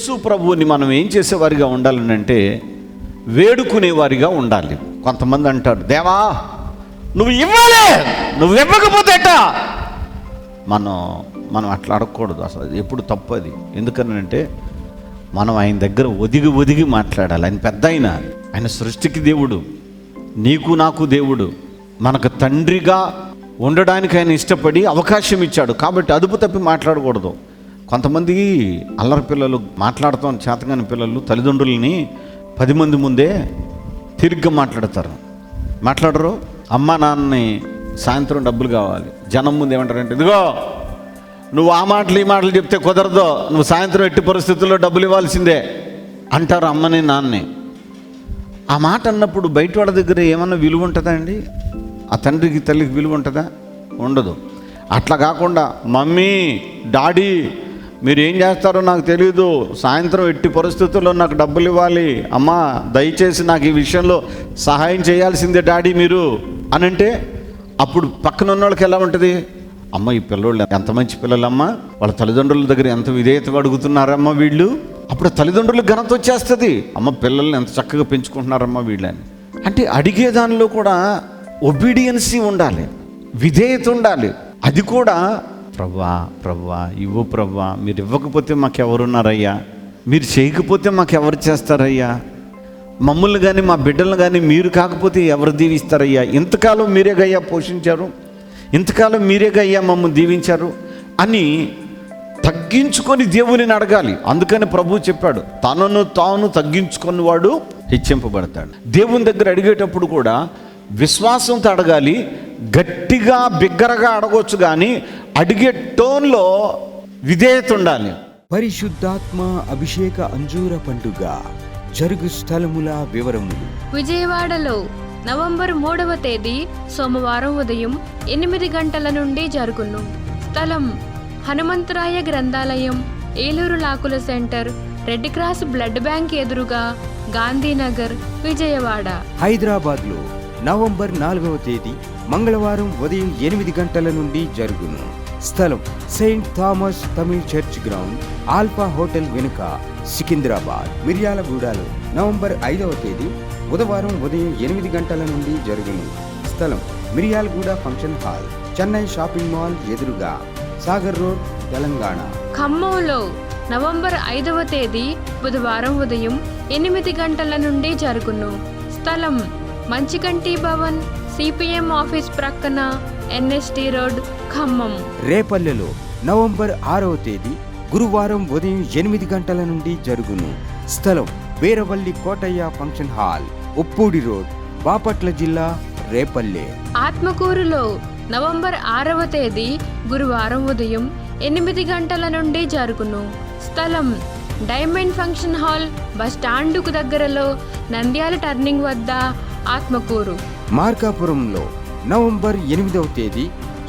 యేసు ప్రభువుని మనం ఏం చేసేవారిగా ఉండాలని అంటే వేడుకునేవారిగా ఉండాలి. కొంతమంది అంటారు దేవా నువ్వు ఇవ్వాలి నువ్వు ఇవ్వకపోతే ఎట్టా? మనం మనం అట్లా అడగకూడదు అసలు ఎప్పుడు తప్పు అది. ఎందుకనంటే మనం ఆయన దగ్గర ఒదిగి ఒదిగి మాట్లాడాలి. ఆయన పెద్ద ఆయన ఆయన సృష్టికి దేవుడు నీకు నాకు దేవుడు. మనకు తండ్రిగా ఉండడానికి ఆయన ఇష్టపడి అవకాశం ఇచ్చాడు. కాబట్టి అదుపు తప్పి మాట్లాడకూడదు. కొంతమంది అల్లరి పిల్లలు మాట్లాడతాం చేతగాని పిల్లలు తల్లిదండ్రులని పది మంది ముందే తిరిగ్గా మాట్లాడతారు. మాట్లాడరు అమ్మా నాన్నని సాయంత్రం డబ్బులు కావాలి జనం ముందు ఏమంటారంటే ఇదిగో నువ్వు ఆ మాటలు ఈ మాటలు చెప్తే కుదరదు నువ్వు సాయంత్రం ఎట్టి పరిస్థితుల్లో డబ్బులు ఇవ్వాల్సిందే అంటారు అమ్మని నాన్నని. ఆ మాట అన్నప్పుడు బయట వాళ్ళ దగ్గర ఏమన్నా విలువ ఉంటుందా అండి? ఆ తండ్రికి తల్లికి విలువ ఉంటుందా? ఉండదు. అట్లా కాకుండా మమ్మీ డాడీ మీరు ఏం చేస్తారో నాకు తెలియదు సాయంత్రం ఎట్టి పరిస్థితుల్లో నాకు డబ్బులు ఇవ్వాలి. అమ్మా దయచేసి నాకు ఈ విషయంలో సహాయం చేయాల్సిందే డాడీ మీరు. అని అంటే అప్పుడు పక్కన ఉన్న వాళ్ళకి ఎలా ఉంటుంది? అమ్మ ఈ పిల్లోళ్ళు ఎంత మంచి పిల్లలమ్మా. వాళ్ళ తల్లిదండ్రుల దగ్గర ఎంత విధేయతగా అడుగుతున్నారమ్మా వీళ్ళు? అప్పుడు తల్లిదండ్రులకు ఘనత వచ్చేస్తుంది. అమ్మ పిల్లల్ని ఎంత చక్కగా పెంచుకుంటున్నారమ్మా వీళ్ళని. అంటే అడిగే దానిలో కూడా ఒబీడియన్సీ ఉండాలి. విధేయత ఉండాలి. అది కూడా ప్రవ్వా ప్రవ్వా ఇవ్వు ప్రవ్వా మీరు ఇవ్వకపోతే మాకెవరున్నారయ్యా? మీరు చేయకపోతే మాకెవరు చేస్తారయ్యా? మమ్మల్ని కానీ మా బిడ్డలను కానీ మీరు కాకపోతే ఎవరు దీవిస్తారయ్యా? ఇంతకాలం మీరే గయ్యా పోషించారు? ఇంతకాలం మీరే గయ్యా మమ్మల్ని దీవించారు? అని తగ్గించుకొని దేవుని అడగాలి. అందుకని ప్రభు చెప్పాడు తనను తాను తగ్గించుకుని వాడు హెచ్చింపబడతాడు. దేవుని దగ్గర అడిగేటప్పుడు కూడా విశ్వాసంతో అడగాలి గట్టిగా బిగ్గరగా అడగొచ్చు కానీ అడిగే టోన్లో విధేయత ఉండాలి. పరిశుద్ధాత్మ అభిషేక అంజూర పండుగ జరుగు స్థలముల వివరములు విజయవాడలో నవంబర్ మూడవ తేదీ సోమవారం ఉదయం ఎనిమిది గంటల నుండి జరుగును. స్థలం హనుమంతరాయ గ్రంథాలయం Eluru లాకుల centre red cross blood bank ఎదురుగా గాంధీనగర్ విజయవాడ. హైదరాబాద్లో నవంబర్ నాలుగవ తేదీ మంగళవారం ఉదయం ఎనిమిది గంటల నుండి జరుగును. స్థలం saint Thomas Tamil church ground alpha hotel వెనుక సికింద్రాబాద్ మిర్యాలగూడలో నవంబర్ ఐదవ తేదీ బుధవారం ఉదయం ఎనిమిది గంటల నుండి జరుగును స్థలం Miryalaguda function hall Chennai shopping mall ఎదురుగా సాగర్ రోడ్ తెలంగాణ. ఖమ్మంలో నవంబర్ ఐదవ తేదీ బుధవారం ఉదయం ఎనిమిది గంటల నుండి జరుగును. స్థలం మంచికంటి భవన్ సిపిఎం ఆఫీస్ ప్రక్కన ఎన్ఎస్టి రోడ్ ఖమ్మం. రేపల్లెలో నవంబర్ ఆరవ తేదీ గురువారం ఉదయం ఎనిమిది గంటల నుండి జరుగును. స్థలం Veeravalli Kotaiah function hall Uppudi road Bapatla జిల్లా రేపల్లె. ఆత్మకూరులో నవంబర్ ఆరవ తేదీ గురువారం ఉదయం ఎనిమిది గంటల నుండి జరుగును. స్థలం డైమండ్ ఫంక్షన్ హాల్ బస్ స్టాండుకు దగ్గరలో నంద్యాల టర్నింగ్ వద్ద ఆత్మకూరు. మార్కాపురంలో నవంబర్ ఎనిమిదవ తేదీ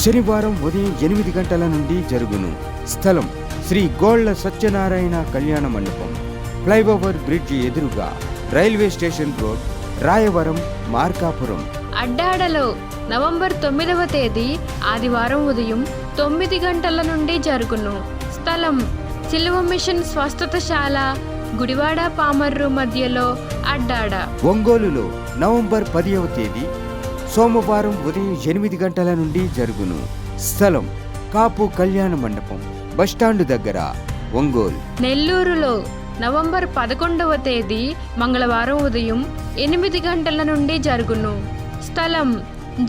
శనివారం ఉదయం ఎనిమిది గంటల నుండి జరుగును. స్థలం శ్రీ గోళ్ళ సత్యనారాయణ కళ్యాణ మండపం. ఫ్లైఓవర్ బ్రిడ్జ్ ఎదురుగా railway station road Rayavaram Markapuram. అడ్డాడలో November తొమ్మిదవ తేదీ ఆదివారం ఉదయం తొమ్మిది గంటల నుండి జరుగును. స్థలం సిల్వ మిషన్ స్వస్థతశాల గుడివాడ పామర్రు మధ్యలో అడ్డాడ ఒంగోలులో నవంబర్ పదివ తేదీ సోమవారం ఉదయం ఎనిమిది గంటల నుండి జరుగును. స్థలం కాపు కళ్యాణ మండపం బస్టాండు దగ్గర ఒంగోలు. నెల్లూరులో నవంబర్ పదకొండవ తేదీ మంగళవారం ఉదయం ఎనిమిది గంటల నుండి జరుగును. స్థలం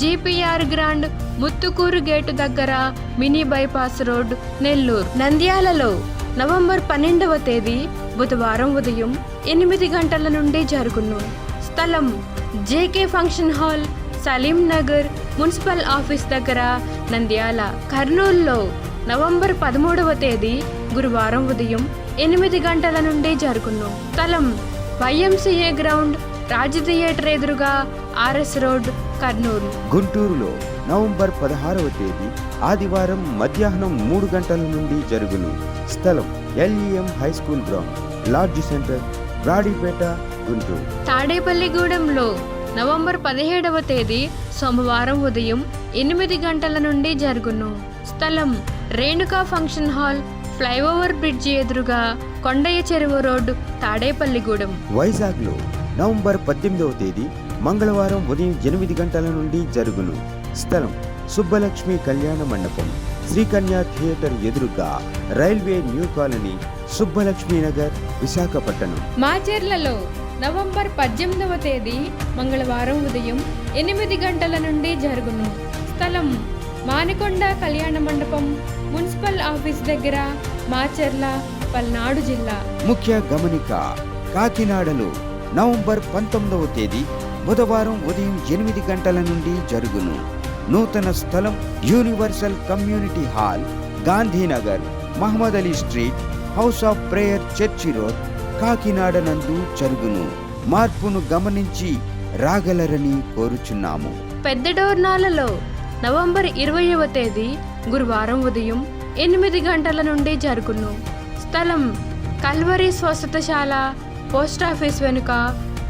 జీపీఆర్ గ్రాండ్ ముత్తుకూరు గేటు దగ్గర మినీ బైపాస్ రోడ్ నెల్లూరు. నంద్యాలలో నవంబర్ పన్నెండవ తేదీ బుధవారం ఉదయం ఎనిమిది గంటల నుండి జరుగును. స్థలం JK function hall Salim Nagar municipal office దగ్గర నంద్యాల కర్నూలులో నవంబర్ పదమూడవ తేదీ గురువారం ఉదయం ఎనిమిది గంటల నుండి జరుగును. స్థలం వైఎంసీఏ గ్రౌండ్ రాజ్ థియేటర్ ఎదురుగా ఆర్ఎస్ రోడ్ కర్నూలు. గుంటూరులో నవంబర్ పదహారవ తేదీ ఆదివారం మధ్యాహ్నం మూడు గంటల నుండి జరుగును. స్థలం LEM high school ground. Lodge centre Brodipet Guntur. తాడేపల్లిగూడెంలో November పదిహేడవ తేదీ సోమవారం ఉదయం ఎనిమిది గంటల నుండి జరుగును. స్థలం Renuka function hall flyover bridge ఎదురుగా కొండయ్య చెరువు రోడ్డు తాడేపల్లిగూడెం. వైజాగ్లో నవంబర్ పద్దెనిమిదవ తేదీ మంగళవారం ఉదయం ఎనిమిది గంటల నుండి జరుగును. స్థలం సుబ్బలక్ష్మి కళ్యాణ మండపం శ్రీకన్య థియేటర్ ఎదురుగా railway new colony Subbalakshmi Nagar Visakhapatnam. మాచెర్లలో November పద్దెనిమిదవ తేదీ మంగళవారం ఉదయం ఎనిమిది గంటల నుండి జరుగును. స్థలం మానికొండ కళ్యాణ మండపం మున్సిపల్ ఆఫీస్ దగ్గర మాచెర్ల పల్నాడు జిల్లా. ముఖ్య గమనిక కాకినాడలో నవంబర్ పంతొమ్మిదవ తేదీ బుధవారం ఉదయం ఎనిమిది గంటల నుండి జరుగును. నూతన స్థలం universal community hall Gandhinagar Mohammed Ali street house of prayer church road Kakinada నందు జరుగును. మార్పును గమనించి రాగలరని కోరుచున్నాము. పెద్ద డోర్నాలలో నవంబర్ ఇరవైవ తేదీ గురువారం ఉదయం ఎనిమిది గంటల నుండి జరుగును. స్థలం కల్వరి స్వస్థతశాల పోస్టాఫీస్ వెనుక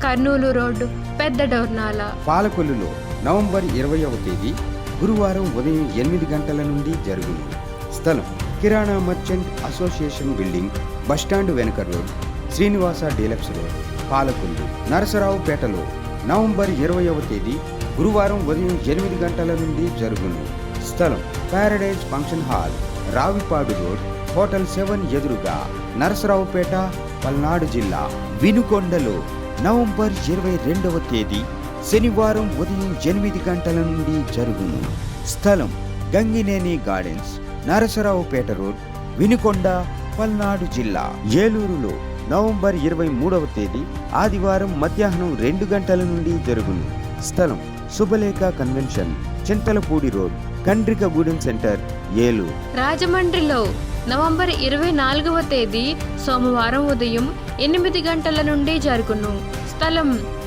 కర్నూలు రోడ్డు పెద్ద డోర్నాల. పాలకొల్లులో నవంబర్ ఇరవైవ తేదీ గురువారం ఉదయం ఎనిమిది గంటల నుండి జరుగును. స్థలం kirana merchant association building bus stand వెనుక road Srinivasa deluxe road Palakollu నరసరావుపేటలో November ఇరవైవ తేదీ గురువారం ఉదయం ఎనిమిది గంటల నుండి జరుగును. స్థలం paradise function hall Ravipadu road hotel seven ఎదురుగా నరసరావుపేట పల్నాడు జిల్లా వినుకొండలో నవంబర్ ఇరవై రెండవ తేదీ శనివారం ఉదయం ఎనిమిది గంటల నుండి జరుగును. స్థలం గంగినేని గార్డెన్స్ నరసరావుపేట రోడ్ వినుకొండ పల్నాడు జిల్లా. ఏలూరులో నవంబర్ ఇరవై మూడవ తేదీ ఆదివారం మధ్యాహ్నం రెండు గంటల నుండి జరుగును. స్థలం Subhalekha convention Chintalapudi road Kandrikagudem centre Eluru. రాజమండ్రిలో నవంబర్ ఇరవై నాలుగవ తేదీ సోమవారం ఉదయం ఎనిమిది గంటల నుండి జరుగును. స్థలం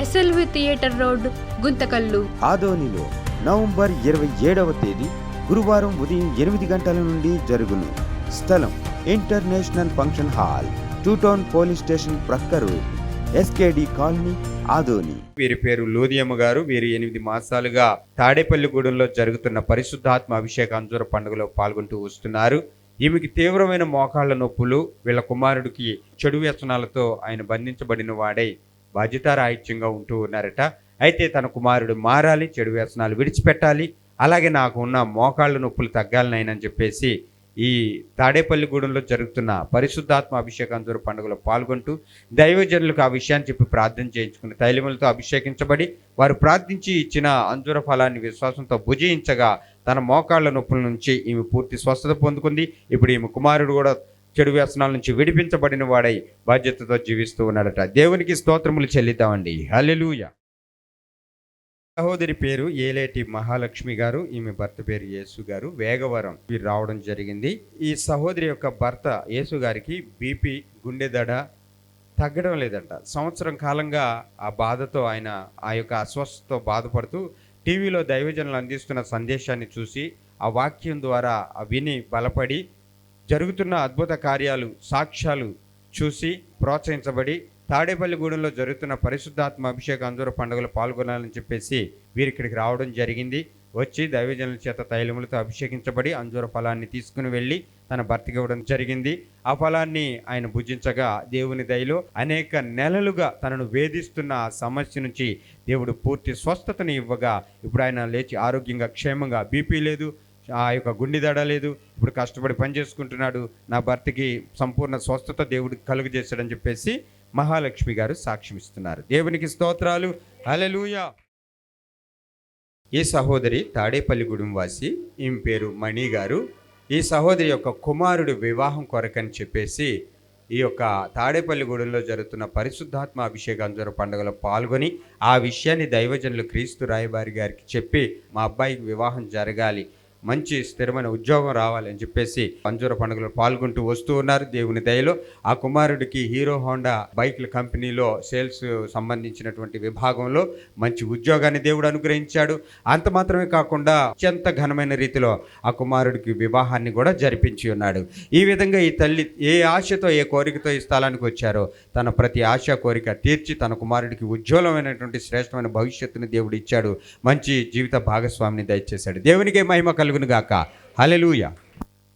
SLV theatre road Guntakal. ఆదోనిలో నవంబర్ ఇరవై ఏడవ తేదీ గురువారం ఉదయం ఎనిమిది గంటల నుండి జరుగును. స్థలం international function hall two town police station ప్రక్కరు SKD colony Adoni. వీరి పేరు లోదియమ్మ గారు. వీరు ఎనిమిది మాసాలుగా తాడేపల్లిగూడెంలో జరుగుతున్న పరిశుద్ధాత్మ అభిషేక అంజూర పండుగలో పాల్గొంటూ వస్తున్నారు. ఈమెకి తీవ్రమైన మోకాళ్ళ నొప్పులు. వీళ్ళ కుమారుడికి చెడు వ్యసనాలతో ఆయన బంధించబడిన వాడై బాధ్యతారాహిత్యంగా ఉంటూ ఉన్నారట. అయితే తన కుమారుడు మారాలి చెడు వ్యసనాలు విడిచిపెట్టాలి అలాగే నాకు ఉన్న మోకాళ్ళ నొప్పులు తగ్గాలనైనని చెప్పేసి ఈ తాడేపల్లిగూడెంలో జరుగుతున్న పరిశుద్ధాత్మ అభిషేకాంధ్ర పండుగలో పాల్గొంటూ దైవజనులకు ఆ విషయాన్ని చెప్పి ప్రార్థన చేయించుకుని తైలములతో అభిషేకించబడి వారు ప్రార్థించి ఇచ్చిన అంజుర ఫలాన్ని విశ్వాసంతో భుజించగా తన మోకాళ్ళ నొప్పుల నుంచి ఈమె పూర్తి స్వస్థత పొందుకుంది. ఇప్పుడు ఈమె కుమారుడు కూడా చెడు వ్యసనాల నుంచి విడిపించబడిన వాడై బాధ్యతతో జీవిస్తూ ఉన్నాడట. దేవునికి స్తోత్రములు చెల్లిద్దామండి. హల్లెలూయా. సహోదరి పేరు ఏలేటి మహాలక్ష్మి గారు ఈమె భర్త పేరు యేసు గారు. వేగవరం వీరు రావడం జరిగింది. ఈ సహోదరి యొక్క భర్త యేసు గారికి బీపీ గుండె దడ తగ్గడం లేదంట. సంవత్సరం కాలంగా ఆ బాధతో ఆయన ఆ యొక్క అస్వస్థతో బాధపడుతూ టీవీలో దైవజనులు అందిస్తున్న సందేశాన్ని చూసి ఆ వాక్యం ద్వారా ఆ విని బలపడి జరుగుతున్న అద్భుత కార్యాలు సాక్ష్యాలు చూసి ప్రోత్సహించబడి తాడేపల్లిగూడెంలో జరుగుతున్న పరిశుద్ధాత్మ అభిషేక అందరూ పండుగలో పాల్గొనాలని చెప్పేసి వీరి ఇక్కడికి రావడం జరిగింది. వచ్చి దైవజనుల చేత తైలములతో అభిషేకించబడి అంజూర ఫలాన్ని తీసుకుని వెళ్ళి తన భర్తకి ఇవ్వడం జరిగింది. ఆ ఫలాన్ని ఆయన భుజించగా దేవుని దయలో అనేక నెలలుగా తనను వేధిస్తున్న ఆ సమస్య నుంచి దేవుడు పూర్తి స్వస్థతను ఇవ్వగా ఇప్పుడు ఆయన లేచి ఆరోగ్యంగా క్షేమంగా బీపీ లేదు. ఆ యొక్క గుండె దడ లేదు. ఇప్పుడు కష్టపడి పని చేసుకుంటున్నాడు. నా భర్తకి సంపూర్ణ స్వస్థత దేవుడు కలుగజేశాడని చెప్పేసి మహాలక్ష్మి గారు సాక్ష్యం ఇస్తున్నారు. దేవునికి స్తోత్రాలు. హల్లెలూయా. ఈ సహోదరి తాడేపల్లిగూడెం వాసి ఈమె పేరు మణి గారు. ఈ సహోదరి యొక్క కుమారుడు వివాహం కొరకని చెప్పేసి ఈ యొక్క తాడేపల్లిగూడెంలో జరుగుతున్న పరిశుద్ధాత్మ అభిషేకాంజర పండుగలో పాల్గొని ఆ విషయాన్ని దైవజనులు క్రీస్తు రాయబారి గారికి చెప్పి మా అబ్బాయికి వివాహం జరగాలి. మంచి స్థిరమైన ఉద్యోగం రావాలి అని చెప్పేసి అంజూర పండుగలో పాల్గొంటూ వస్తూ ఉన్నారు. దేవుని దయలో ఆ కుమారుడికి హీరో హోండా బైక్ల కంపెనీలో సేల్స్ సంబంధించినటువంటి విభాగంలో మంచి ఉద్యోగాన్ని దేవుడు అనుగ్రహించాడు. అంత మాత్రమే కాకుండా అత్యంత ఘనమైన రీతిలో ఆ కుమారుడికి వివాహాన్ని కూడా జరిపించి ఉన్నాడు. ఈ విధంగా ఈ తల్లి ఏ ఆశతో ఏ కోరికతో ఈ స్థలానికి వచ్చారో తన ప్రతి ఆశ కోరిక తీర్చి తన కుమారుడికి ఉజ్వలమైనటువంటి శ్రేష్టమైన భవిష్యత్తుని దేవుడు ఇచ్చాడు. మంచి జీవిత భాగస్వామిని దయచేశాడు. దేవునికే మహిమ కలుగును గాక హల్లెలూయా.